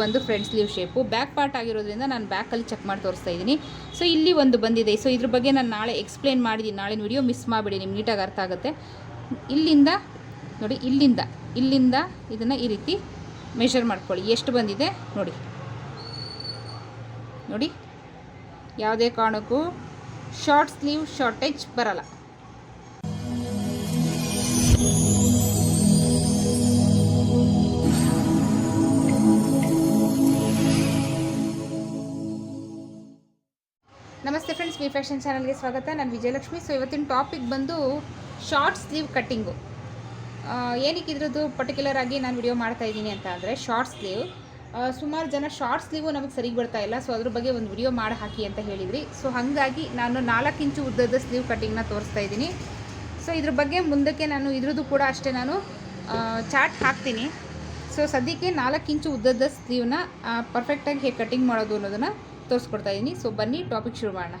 ಬಂದು front sleeve shape back part ಆಗಿರೋದ್ರಿಂದ ನಾನು ಬ್ಯಾಕಲ್ಲಿ ಚೆಕ್ ಮಾಡಿ ತೋರಿಸ್ತಾ ಇದ್ದೀನಿ. ಸೊ ಇಲ್ಲಿ ಒಂದು ಬಂದಿದೆ. ಸೊ ಇದ್ರ ಬಗ್ಗೆ ನಾನು ನಾಳೆ ಎಕ್ಸ್ಪ್ಲೇನ್ ಮಾಡಿದ್ದೀನಿ ನಾಳೆ ವಿಡಿಯೋ ಮಿಸ್ ಮಾಡಿಬಿಡಿ. ನಿಮ್ಗೆ ನೀಟಾಗಿ ಅರ್ಥ ಆಗುತ್ತೆ. ಇಲ್ಲಿಂದ, ನೋಡಿ, ಇಲ್ಲಿಂದ ಇಲ್ಲಿಂದ ಇದನ್ನು ಈ ರೀತಿ ಮೆಷರ್ ಮಾಡ್ಕೊಳ್ಳಿ. ಎಷ್ಟು ಬಂದಿದೆ? ನೋಡಿ. ನೋಡಿ. ಯಾವುದೇ ಕಾರಣಕ್ಕೂ ಶಾರ್ಟ್ ಸ್ಲೀವ್ ಶಾರ್ಟೇಜ್ ಬರಲ್ಲ. ವಿ ಫ್ಯಾಷನ್ ಚಾನಲ್ಗೆ ಸ್ವಾಗತ. ನಾನು ವಿಜಯಲಕ್ಷ್ಮಿ. ಸೊ ಇವತ್ತಿನ ಟಾಪಿಕ್ ಬಂದು ಶಾರ್ಟ್ ಸ್ಲೀವ್ ಕಟ್ಟಿಂಗು ಏನಕ್ಕೆ ಇದ್ರದ್ದು ಪರ್ಟಿಕ್ಯುಲರ್ ಆಗಿ ನಾನು ವಿಡಿಯೋ ಮಾಡ್ತಾ ಇದ್ದೀನಿ ಅಂತ ಅಂದರೆ ಶಾರ್ಟ್ ಸ್ಲೀವ್ ಸುಮಾರು ಜನ ಶಾರ್ಟ್ ಸ್ಲೀವು ನಮಗೆ ಸರಿಗೆ ಬರ್ತಾ ಇಲ್ಲ. ಸೊ ಅದ್ರ ಬಗ್ಗೆ ಒಂದು ವಿಡಿಯೋ ಮಾಡಿ ಹಾಕಿ ಅಂತ ಹೇಳಿದ್ರಿ. ಸೊ ಹಾಗಾಗಿ ನಾನು ನಾಲ್ಕು ಇಂಚು ಉದ್ದದ ಸ್ಲೀವ್ ಕಟ್ಟಿಂಗ್ನ ತೋರಿಸ್ತಾ ಇದ್ದೀನಿ. ಸೊ ಇದ್ರ ಬಗ್ಗೆ ಮುಂದಕ್ಕೆ ನಾನು ಇದ್ರದ್ದು ಕೂಡ ಅಷ್ಟೇ ನಾನು ಚಾಟ್ ಹಾಕ್ತೀನಿ. ಸೊ ಸದ್ಯಕ್ಕೆ ನಾಲ್ಕು ಇಂಚು ಉದ್ದದ ಸ್ಲೀವ್ನ ಪರ್ಫೆಕ್ಟಾಗಿ ಹೇಗೆ ಕಟ್ಟಿಂಗ್ ಮಾಡೋದು ಅನ್ನೋದನ್ನು ತೋರಿಸ್ಕೊಡ್ತಾ ಇದ್ದೀನಿ. ಸೊ ಬನ್ನಿ ಟಾಪಿಕ್ ಶುರು ಮಾಡೋಣ.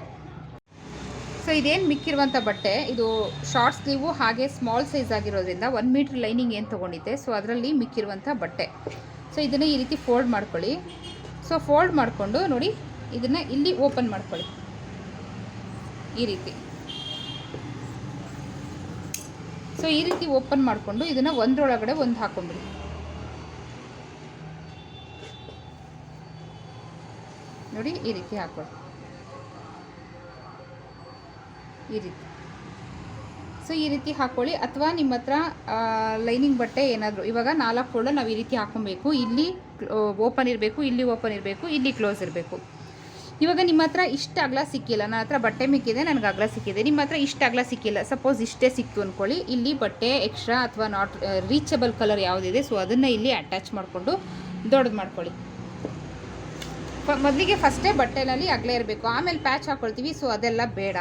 ಸೊ ಇದೇನು ಮಿಕ್ಕಿರುವಂಥ ಬಟ್ಟೆ, ಇದು ಶಾರ್ಟ್ ಸ್ಲೀವು ಹಾಗೆ ಸ್ಮಾಲ್ ಸೈಜ್ ಆಗಿರೋದ್ರಿಂದ ಒನ್ ಮೀಟ್ರ್ ಲೈನಿಂಗ್ ಏನು ತೊಗೊಂಡಿದ್ದೆ ಸೊ ಅದರಲ್ಲಿ ಮಿಕ್ಕಿರುವಂಥ ಬಟ್ಟೆ. ಸೊ ಇದನ್ನು ಈ ರೀತಿ ಫೋಲ್ಡ್ ಮಾಡ್ಕೊಳ್ಳಿ. ಸೊ ಫೋಲ್ಡ್ ಮಾಡಿಕೊಂಡು ನೋಡಿ, ಇದನ್ನು ಇಲ್ಲಿ ಓಪನ್ ಮಾಡ್ಕೊಳ್ಳಿ. ಈ ರೀತಿ. ಸೊ ಈ ರೀತಿ ಓಪನ್ ಮಾಡಿಕೊಂಡು ಇದನ್ನು ಒಂದರೊಳಗಡೆ ಒಂದು ಹಾಕೊಂಡ್ಬಿಡಿ. ನೋಡಿ, ಈ ರೀತಿ ಹಾಕೊಳ್ಳಿ. ಈ ರೀತಿ. ಸೊ ಈ ರೀತಿ ಹಾಕ್ಕೊಳ್ಳಿ ಅಥವಾ ನಿಮ್ಮ ಹತ್ರ ಲೈನಿಂಗ್ ಬಟ್ಟೆ ಏನಾದರೂ. ಇವಾಗ ನಾಲ್ಕು ಫೋಲ್ಡ್ ನಾವು ಈ ರೀತಿ ಹಾಕೊಬೇಕು ಇಲ್ಲಿ ಓಪನ್ ಇರಬೇಕು, ಇಲ್ಲಿ ಓಪನ್ ಇರಬೇಕು, ಇಲ್ಲಿ ಕ್ಲೋಸ್ ಇರಬೇಕು. ಇವಾಗ ನಿಮ್ಮ ಹತ್ರ ಇಷ್ಟು ಅಗಲ ಸಿಕ್ಕಿಲ್ಲ. ನನ್ನ ಹತ್ರ ಬಟ್ಟೆ ಮಿಕ್ಕಿದೆ, ನನಗೆ ಅಗಲ ಸಿಕ್ಕಿದೆ. ನಿಮ್ಮ ಹತ್ರ ಇಷ್ಟು ಅಗಲ ಸಿಕ್ಕಿಲ್ಲ. ಸಪೋಸ್ ಇಷ್ಟೇ ಸಿಕ್ತು ಅಂದ್ಕೊಳ್ಳಿ ಇಲ್ಲಿ ಬಟ್ಟೆ ಎಕ್ಸ್ಟ್ರಾ ಅಥವಾ ನಾಟ್ ರೀಚಬಲ್ ಕಲರ್ ಯಾವುದಿದೆ ಸೊ ಅದನ್ನು ಇಲ್ಲಿ ಅಟ್ಯಾಚ್ ಮಾಡಿಕೊಂಡು ದೊಡ್ಡದು ಮಾಡ್ಕೊಳ್ಳಿ. ಮೊದಲಿಗೆ ಫಸ್ಟೇ ಬಟ್ಟೆನಲ್ಲಿ ಅಗಲೇ ಇರಬೇಕು. ಆಮೇಲೆ ಪ್ಯಾಚ್ ಹಾಕ್ಕೊಳ್ತೀವಿ ಸೊ ಅದೆಲ್ಲ ಬೇಡ.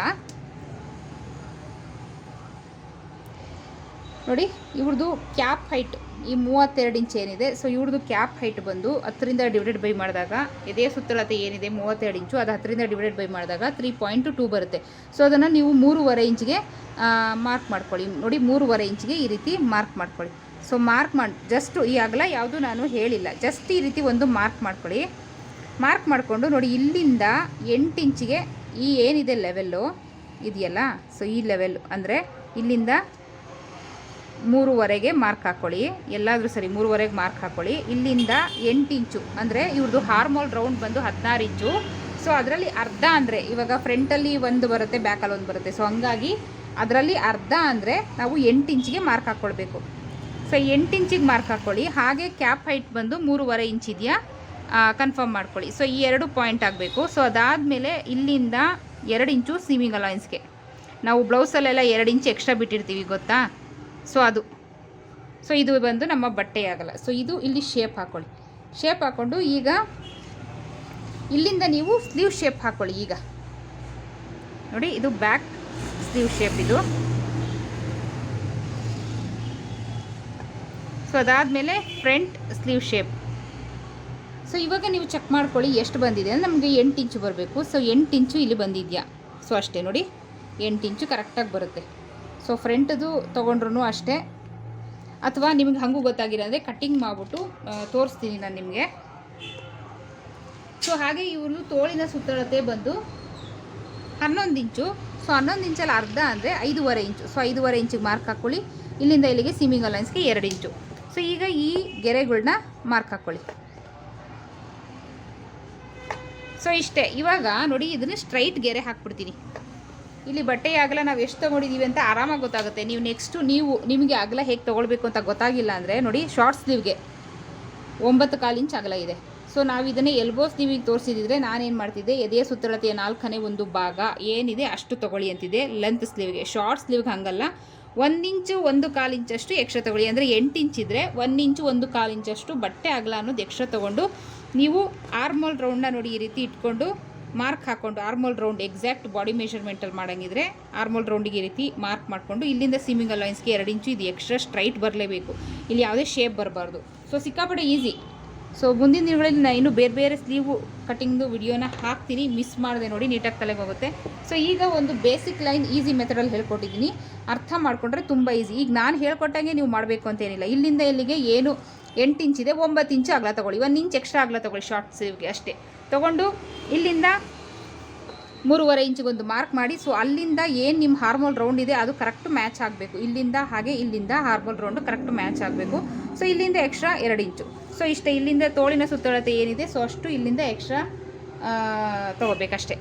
ನೋಡಿ ಇವ್ರದ್ದು ಕ್ಯಾಪ್ ಹೈಟ್ ಈ ಮೂವತ್ತೆರಡು ಇಂಚ್ ಏನಿದೆ ಸೊ ಇವ್ರದ್ದು ಕ್ಯಾಪ್ ಹೈಟ್ ಬಂದು ಹತ್ತರಿಂದ ಡಿವೈಡೆಡ್ ಬೈ ಮಾಡಿದಾಗ ಎದೆ ಸುತ್ತಳತೆ ಏನಿದೆ ಮೂವತ್ತೆರಡು ಇಂಚು ಅದು ಹತ್ತರಿಂದ ಡಿವೈಡೆಡ್ ಬೈ ಮಾಡಿದಾಗ ತ್ರೀ ಪಾಯಿಂಟ್ ಟೂ ಬರುತ್ತೆ. ಸೊ ಅದನ್ನು ನೀವು ಮೂರುವರೆ ಇಂಚ್ಗೆ ಮಾರ್ಕ್ ಮಾಡ್ಕೊಳ್ಳಿ. ನೋಡಿ, ಮೂರುವರೆ ಇಂಚ್ಗೆ ಈ ರೀತಿ ಮಾರ್ಕ್ ಮಾಡ್ಕೊಳ್ಳಿ. ಸೊ ಮಾರ್ಕ್ ಮಾಡಿ ಜಸ್ಟ್ ಈ ಅಗಲ ಯಾವುದು ನಾನು ಹೇಳಿಲ್ಲ. ಜಸ್ಟ್ ಈ ರೀತಿ ಒಂದು ಮಾರ್ಕ್ ಮಾಡ್ಕೊಳ್ಳಿ. ಮಾರ್ಕ್ ಮಾಡಿಕೊಂಡು ನೋಡಿ, ಇಲ್ಲಿಂದ ಎಂಟು ಇಂಚಿಗೆ ಈ ಏನಿದೆ ಲೆವೆಲ್ಲು ಇದೆಯಲ್ಲ? ಸೊ ಈ ಲೆವೆಲ್ ಅಂದರೆ ಇಲ್ಲಿಂದ ಮೂರುವರೆಗೆ ಮಾರ್ಕ್ ಹಾಕ್ಕೊಳ್ಳಿ ಎಲ್ಲಾದರೂ ಸರಿ ಮೂರುವರೆಗೆ ಮಾರ್ಕ್ ಹಾಕ್ಕೊಳ್ಳಿ ಇಲ್ಲಿಂದ ಎಂಟು ಇಂಚು, ಅಂದರೆ ಇವ್ರದ್ದು ಹಾರ್ಮೋಲ್ ರೌಂಡ್ ಬಂದು ಹದಿನಾರು ಇಂಚು. ಸೊ ಅದರಲ್ಲಿ ಅರ್ಧ ಅಂದರೆ ಇವಾಗ ಫ್ರಂಟಲ್ಲಿ ಒಂದು ಬರುತ್ತೆ ಬ್ಯಾಕಲ್ಲಿ ಒಂದು ಬರುತ್ತೆ. ಸೊ ಹಂಗಾಗಿ ಅದರಲ್ಲಿ ಅರ್ಧ ಅಂದರೆ ನಾವು ಎಂಟು ಇಂಚಿಗೆ ಮಾರ್ಕ್ ಹಾಕ್ಕೊಳ್ಬೇಕು ಸೊ ಎಂಟು ಇಂಚಿಗೆ ಮಾರ್ಕ್ ಹಾಕ್ಕೊಳ್ಳಿ ಹಾಗೆ ಕ್ಯಾಪ್ ಹೈಟ್ ಬಂದು ಮೂರುವರೆ ಇಂಚ್ ಇದೆಯಾ? ಕನ್ಫರ್ಮ್ ಮಾಡ್ಕೊಳ್ಳಿ. ಸೊ ಈ ಎರಡು ಪಾಯಿಂಟ್ ಆಗಬೇಕು. ಸೊ ಅದಾದಮೇಲೆ ಇಲ್ಲಿಂದ ಎರಡು ಇಂಚು ಸೀಮಿಂಗ್ ಅಲೈನ್ಸ್ಗೆ ನಾವು ಬ್ಲೌಸಲ್ಲೆಲ್ಲ ಎರಡು ಇಂಚು ಎಕ್ಸ್ಟ್ರಾ ಬಿಟ್ಟಿರ್ತೀವಿ, ಗೊತ್ತಾ? ಸೊ ಅದು. ಸೊ ಇದು ಬಂದು ನಮ್ಮ ಬಟ್ಟೆ ಆಗಲ್ಲ. ಸೊ ಇದು ಇಲ್ಲಿ ಶೇಪ್ ಹಾಕ್ಕೊಳ್ಳಿ ಶೇಪ್ ಹಾಕ್ಕೊಂಡು ಈಗ ಇಲ್ಲಿಂದ ನೀವು ಸ್ಲೀವ್ ಶೇಪ್ ಹಾಕ್ಕೊಳ್ಳಿ ಈಗ. ನೋಡಿ, ಇದು ಬ್ಯಾಕ್ ಸ್ಲೀವ್ ಶೇಪ್ ಇದು. ಸೊ ಅದಾದಮೇಲೆ ಫ್ರಂಟ್ ಸ್ಲೀವ್ ಶೇಪ್ ಸೊ ಇವಾಗ ನೀವು ಚೆಕ್ ಮಾಡ್ಕೊಳ್ಳಿ ಎಷ್ಟು ಬಂದಿದೆ ಅಂದರೆ ನಮಗೆ ಎಂಟು ಇಂಚು ಬರಬೇಕು. ಸೊ ಎಂಟು ಇಂಚು ಇಲ್ಲಿ ಬಂದಿದೆಯಾ? ಸೊ ಅಷ್ಟೇ ನೋಡಿ. ಎಂಟು ಇಂಚು ಕರೆಕ್ಟಾಗಿ ಬರುತ್ತೆ. ಸೊ ಫ್ರಂಟ್ದು ತೊಗೊಂಡ್ರು ಅಷ್ಟೇ. ಅಥವಾ ನಿಮಗೆ ಹಾಗೂ ಗೊತ್ತಾಗಿಲ್ಲ ಅಂದರೆ ಕಟ್ಟಿಂಗ್ ಮಾಡಿಬಿಟ್ಟು ತೋರಿಸ್ತೀನಿ ನಾನು ನಿಮಗೆ. ಸೊ ಹಾಗೆ ಇವರು ತೋಳಿನ ಸುತ್ತಳತೆ ಬಂದು ಹನ್ನೊಂದು ಇಂಚು. ಸೊ ಹನ್ನೊಂದು ಇಂಚಲ್ಲಿ ಅರ್ಧ ಅಂದರೆ ಐದೂವರೆ ಇಂಚು. ಸೊ ಐದೂವರೆ ಇಂಚಿಗೆ ಮಾರ್ಕ್ ಹಾಕ್ಕೊಳ್ಳಿ ಇಲ್ಲಿಂದ ಇಲ್ಲಿಗೆ ಸೀಮಿಂಗ್ ಅಲೈನ್ಸ್ಗೆ ಎರಡು ಇಂಚು. ಸೊ ಈಗ ಈ ಗೆರೆಗಳನ್ನ ಮಾರ್ಕ್ ಹಾಕ್ಕೊಳ್ಳಿ ಸೊ ಇಷ್ಟೇ. ಇವಾಗ ನೋಡಿ, ಇದನ್ನು ಸ್ಟ್ರೈಟ್ ಗೆರೆ ಹಾಕ್ಬಿಡ್ತೀನಿ. ಇಲ್ಲಿ ಬಟ್ಟೆ ಅಗಲ ನಾವು ಎಷ್ಟು ತೊಗೊಂಡಿದ್ದೀವಿ ಅಂತ ಆರಾಮಾಗಿ ಗೊತ್ತಾಗುತ್ತೆ. ನೀವು ನೆಕ್ಸ್ಟು ನೀವು ನಿಮಗೆ ಅಗಲ ಹೇಗೆ ತೊಗೊಳ್ಬೇಕು ಅಂತ ಗೊತ್ತಾಗಿಲ್ಲ ಅಂದರೆ ನೋಡಿ ಶಾರ್ಟ್ ಸ್ಲೀವ್ಗೆ ಒಂಬತ್ತು ಕಾಲು ಇಂಚ್ ಅಗಲ ಇದೆ. ಸೊ ನಾವು ಇದನ್ನೇ ಎಲ್ಬೋ ಸ್ಲೀವಿಗೆ ತೋರಿಸಿದ್ರೆ ನಾನೇನು ಮಾಡ್ತಿದ್ದೆ? ಎದೆಯ ಸುತ್ತಳತೆಯ ನಾಲ್ಕನೇ ಒಂದು ಭಾಗ ಏನಿದೆ ಅಷ್ಟು ತೊಗೊಳ್ಳಿ ಅಂತಿದೆ ಲೆಂತ್ ಸ್ಲೀವ್ಗೆ ಶಾರ್ಟ್ ಸ್ಲೀವ್ಗೆ ಹಂಗಲ್ಲ. ಒಂದು ಇಂಚು ಒಂದು ಕಾಲು ಇಂಚಷ್ಟು ಎಕ್ಸ್ಟ್ರಾ ತೊಗೊಳ್ಳಿ. ಅಂದರೆ ಎಂಟು ಇಂಚ್ ಇದ್ದರೆ ಒಂದು ಇಂಚು ಒಂದು ಕಾಲು ಇಂಚಷ್ಟು ಬಟ್ಟೆ ಅಗಲ ಅನ್ನೋದು ಎಕ್ಸ್ಟ್ರಾ ತೊಗೊಂಡು ನೀವು ಆರ್ಮೋಲ್ ರೌಂಡ್ನ ನೋಡಿ ಈ ರೀತಿ ಇಟ್ಕೊಂಡು ಮಾರ್ಕ್ ಹಾಕ್ಕೊಂಡು ಆರ್ಮೋಲ್ ರೌಂಡ್ ಎಕ್ಸಾಕ್ಟ್ ಬಾಡಿ ಮೆಷರ್ಮೆಂಟಲ್ಲಿ ಮಾಡೋಂಗಿದ್ರೆ ಆರ್ಮೋಲ್ ರೌಂಡಿಗೆ ಈ ರೀತಿ ಮಾರ್ಕ್ ಮಾಡಿಕೊಂಡು ಇಲ್ಲಿಂದ ಸಿಮಿಂಗ್ ಅಲೈನ್ಸ್ಗೆ ಎರಡು ಇಂಚು ಇದು ಎಕ್ಸ್ಟ್ರಾ ಸ್ಟ್ರೈಟ್ ಬರಲೇಬೇಕು. ಇಲ್ಲಿ ಯಾವುದೇ ಶೇಪ್ ಬರಬಾರ್ದು. ಸೊ, ಸಿಕ್ಕಾಪಟ್ಟೆ ಈಸಿ. ಸೊ, ಮುಂದಿನ ದಿನಗಳಲ್ಲಿ ನಾನು ಇನ್ನೂ ಬೇರೆ ಬೇರೆ ಸ್ಲೀವು ಕಟಿಂಗ್ದು ವಿಡಿಯೋನ ಹಾಕ್ತೀನಿ. ಮಿಸ್ ಮಾಡಿದೆ ನೋಡಿ ನೀಟಾಗಿ ತಲೆಗೆ ಹೋಗುತ್ತೆ. ಸೊ, ಈಗ ಒಂದು ಬೇಸಿಕ್ ಲೈನ್ ಈಸಿ ಮೆಥಡಲ್ಲಿ ಹೇಳ್ಕೊಟ್ಟಿದ್ದೀನಿ. ಅರ್ಥ ಮಾಡಿಕೊಂಡ್ರೆ ತುಂಬ ಈಸಿ. ಈಗ ನಾನು ಹೇಳ್ಕೊಟ್ಟಂಗೆ ನೀವು ಮಾಡಬೇಕು ಅಂತೇನಿಲ್ಲ. ಇಲ್ಲಿಂದ ಇಲ್ಲಿಗೆ ಏನು ಎಂಟು ಇಂಚಿದೆ ಒಂಬತ್ತು ಇಂಚು ಅಗಲ ತೊಗೊಳ್ಳಿ. ಒಂದು ಇಂಚ್ ಎಕ್ಸ್ಟ್ರಾ ಅಗಲ ತೊಗೊಳ್ಳಿ ಶಾರ್ಟ್ ಸ್ಲೀವ್ಗೆ ಅಷ್ಟೇ. ತೊಗೊಂಡು ಇಲ್ಲಿಂದ ಮೂರುವರೆ ಇಂಚಿಗೊಂದು ಮಾರ್ಕ್ ಮಾಡಿ. ಸೊ ಅಲ್ಲಿಂದ ಏನು ನಿಮ್ಮ ಹಾರ್ಮೋಲ್ ರೌಂಡ್ ಇದೆ, ಅದು ಕರೆಕ್ಟ್ ಮ್ಯಾಚ್ ಆಗಬೇಕು. ಇಲ್ಲಿಂದ ಹಾಗೆ, ಇಲ್ಲಿಂದ ಹಾರ್ಮೋಲ್ ರೌಂಡ್ ಕರೆಕ್ಟ್ ಮ್ಯಾಚ್ ಆಗಬೇಕು. ಸೊ ಇಲ್ಲಿಂದ ಎಕ್ಸ್ಟ್ರಾ ಎರಡು ಇಂಚು. ಸೊ ಇಷ್ಟೇ, ಇಲ್ಲಿಂದ ತೋಳಿನ ಸುತ್ತಳತೆ ಏನಿದೆ ಸೊ ಅಷ್ಟು ಇಲ್ಲಿಂದ ಎಕ್ಸ್ಟ್ರಾ ತೊಗೋಬೇಕಷ್ಟೇ.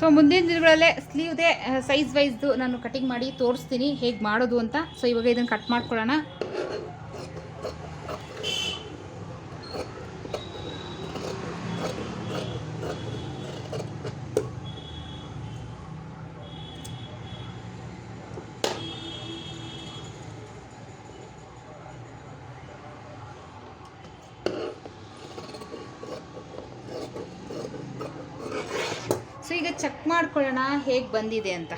ಸೊ ಮುಂದಿನ ದಿನಗಳಲ್ಲೇ ಸ್ಲೀವ್ದೇ ಸೈಜ್ ವೈಸ್ದು ನಾನು ಕಟಿಂಗ್ ಮಾಡಿ ತೋರಿಸ್ತೀನಿ, ಹೇಗೆ ಮಾಡೋದು ಅಂತ. ಸೊ ಇವಾಗ ಇದನ್ನು ಕಟ್ ಮಾಡ್ಕೊಳ್ಳೋಣ. ಸೊ ಈಗ ಚೆಕ್ ಮಾಡ್ಕೊಳ್ಳೋಣ ಹೇಗೆ ಬಂದಿದೆ ಅಂತ.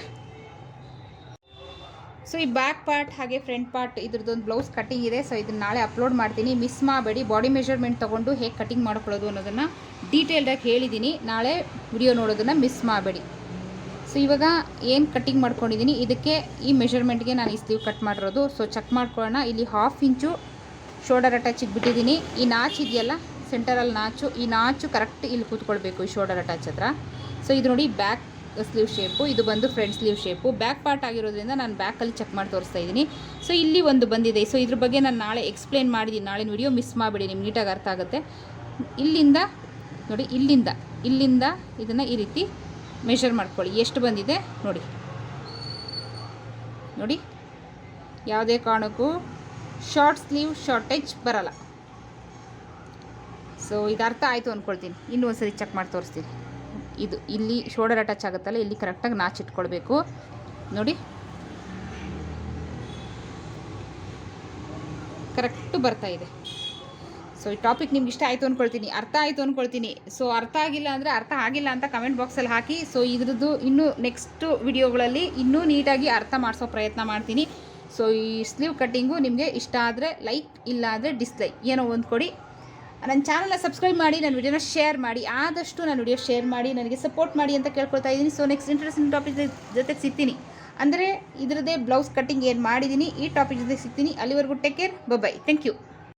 ಸೊ ಈ ಬ್ಯಾಕ್ ಪಾರ್ಟ್ ಹಾಗೆ ಫ್ರಂಟ್ ಪಾರ್ಟ್ ಇದ್ರದ್ದೊಂದು ಬ್ಲೌಸ್ ಕಟ್ಟಿಂಗ್ ಇದೆ. ಸೊ ಇದನ್ನ ನಾಳೆ ಅಪ್ಲೋಡ್ ಮಾಡ್ತೀನಿ. ಮಿಸ್ ಮಾಡಬೇಡಿ. ಬಾಡಿ ಮೆಷರ್ಮೆಂಟ್ ತೊಗೊಂಡು ಹೇಗೆ ಕಟಿಂಗ್ ಮಾಡ್ಕೊಳ್ಳೋದು ಅನ್ನೋದನ್ನು ಡೀಟೇಲ್ಡಾಗಿ ಹೇಳಿದ್ದೀನಿ ನಾಳೆ ವಿಡಿಯೋ ನೋಡೋದನ್ನು ಮಿಸ್ ಮಾಡಬೇಡಿ. ಸೊ ಇವಾಗ ಏನು ಕಟ್ಟಿಂಗ್ ಮಾಡ್ಕೊಂಡಿದ್ದೀನಿ ಇದಕ್ಕೆ ಈ ಮೆಷರ್ಮೆಂಟ್ಗೆ ನಾನು ಈ ಸ್ಲೀವ್ ಕಟ್ ಮಾಡಿರೋದು. ಸೊ ಚೆಕ್ ಮಾಡ್ಕೊಳ್ಳೋಣ. ಇಲ್ಲಿ ಹಾಫ್ ಇಂಚು ಶೋಲ್ಡರ್ ಅಟ್ಯಾಚಿಗೆ ಬಿಟ್ಟಿದ್ದೀನಿ ಈ ನಾಚ್ ಇದೆಯಲ್ಲ ಸೆಂಟರಲ್ಲಿ ನಾಚು, ಈ ನಾಚು ಕರೆಕ್ಟ್ ಇಲ್ಲಿ ಕೂತ್ಕೊಳ್ಬೇಕು ಈ ಶೋಲ್ಡರ್ ಅಟ್ಯಾಚ್ ಹತ್ರ. ಸೊ ಇದು ನೋಡಿ ಬ್ಯಾಕ್ ಸ್ಲೀವ್ ಶೇಪು, ಇದು ಬಂದು front sleeve shape. Back part ಆಗಿರೋದ್ರಿಂದ ನಾನು ಬ್ಯಾಕಲ್ಲಿ ಚೆಕ್ ಮಾಡಿ ತೋರಿಸ್ತಾ ಇದ್ದೀನಿ. ಸೊ, ಇಲ್ಲಿ ಒಂದು ಬಂದಿದೆ. ಸೊ, ಇದ್ರ ಬಗ್ಗೆ ನಾನು ನಾಳೆ ಎಕ್ಸ್ಪ್ಲೇನ್ ಮಾಡಿದ್ದೀನಿ. ನಾಳೆ ವಿಡಿಯೋ ಮಿಸ್ ಮಾಡಿಬಿಡಿ, ನಿಮ್ಗೆ ನೀಟಾಗಿ ಅರ್ಥ ಆಗುತ್ತೆ. ಇಲ್ಲಿಂದ, ನೋಡಿ, ಇಲ್ಲಿಂದ ಇಲ್ಲಿಂದ ಇದನ್ನು ಈ ರೀತಿ ಮೆಷರ್ ಮಾಡ್ಕೊಳ್ಳಿ. ಎಷ್ಟು ಬಂದಿದೆ? ನೋಡಿ. ನೋಡಿ, ಯಾವುದೇ ಕಾರಣಕ್ಕೂ ಶಾರ್ಟ್ ಸ್ಲೀವ್ ಶಾರ್ಟೇಜ್ ಬರಲ್ಲ. ಸೊ ಇದು ಅರ್ಥ ಆಯಿತು ಅಂದ್ಕೊಳ್ತೀನಿ ಇನ್ನೂ ಚೆಕ್ ಮಾಡಿ ತೋರಿಸ್ತೀನಿ. ಇದು ಇಲ್ಲಿ ಶೋಲ್ಡರ್ ಅಟ್ಯಾಚ್ ಆಗುತ್ತಲ್ಲ, ಇಲ್ಲಿ ಕರೆಕ್ಟಾಗಿ ನಾಚಿಟ್ಕೊಳ್ಬೇಕು ನೋಡಿ. ಕರೆಕ್ಟು ಬರ್ತಾ ಇದೆ. ಸೊ ಈ ಟಾಪಿಕ್ ನಿಮ್ಗೆ ಇಷ್ಟ ಆಯಿತು ಅಂದ್ಕೊಳ್ತೀನಿ ಅರ್ಥ ಆಯಿತು ಅಂದ್ಕೊಳ್ತೀನಿ ಸೊ ಅರ್ಥ ಆಗಿಲ್ಲ ಅಂದರೆ ಅರ್ಥ ಆಗಿಲ್ಲ ಅಂತ ಕಮೆಂಟ್ ಬಾಕ್ಸಲ್ಲಿ ಹಾಕಿ. ಸೊ ಇದ್ರದ್ದು ಇನ್ನೂ ನೆಕ್ಸ್ಟು ವಿಡಿಯೋಗಳಲ್ಲಿ ಇನ್ನೂ ನೀಟಾಗಿ ಅರ್ಥ ಮಾಡಿಸೋ ಪ್ರಯತ್ನ ಮಾಡ್ತೀನಿ. ಸೊ ಈ ಸ್ಲೀವ್ ಕಟ್ಟಿಂಗು ನಿಮಗೆ ಇಷ್ಟ ಆದರೆ ಲೈಕ್ ಇಲ್ಲ ಅಂದರೆ ಡಿಸ್ಲೈಕ್ ಏನೋ ಒಂದು ಕೊಡಿ ನನ್ನ ಚಾನಲ್ನ ಸಬ್ಸ್ಕ್ರೈಬ್ ಮಾಡಿ, ನನ್ನ ವಿಡಿಯೋನ ಶೇರ್ ಮಾಡಿ, ಆದಷ್ಟು ನನ್ನ ವಿಡಿಯೋ ಶೇರ್ ಮಾಡಿ, ನನಗೆ ಸಪೋರ್ಟ್ ಮಾಡಿ ಅಂತ ಕೇಳ್ಕೊಳ್ತಾ ಇದ್ದೀನಿ. ಸೊ ನೆಕ್ಸ್ಟ್ ಇಂಟ್ರೆಸ್ಟಿಂಗ್ ಟಾಪಿಕ್ ಜೊತೆಗೆ ಸಿಗ್ತೀನಿ. ಅಂದರೆ ಇದರದೇ ಬ್ಲೌಸ್ ಕಟ್ಟಿಂಗ್ ಏನು ಮಾಡಿದ್ದೀನಿ ಈ ಟಾಪಿಕ್ ಜೊತೆ ಸಿಗ್ತೀನಿ. ಅಲ್ಲಿವರೆಗೂ take care bye thank you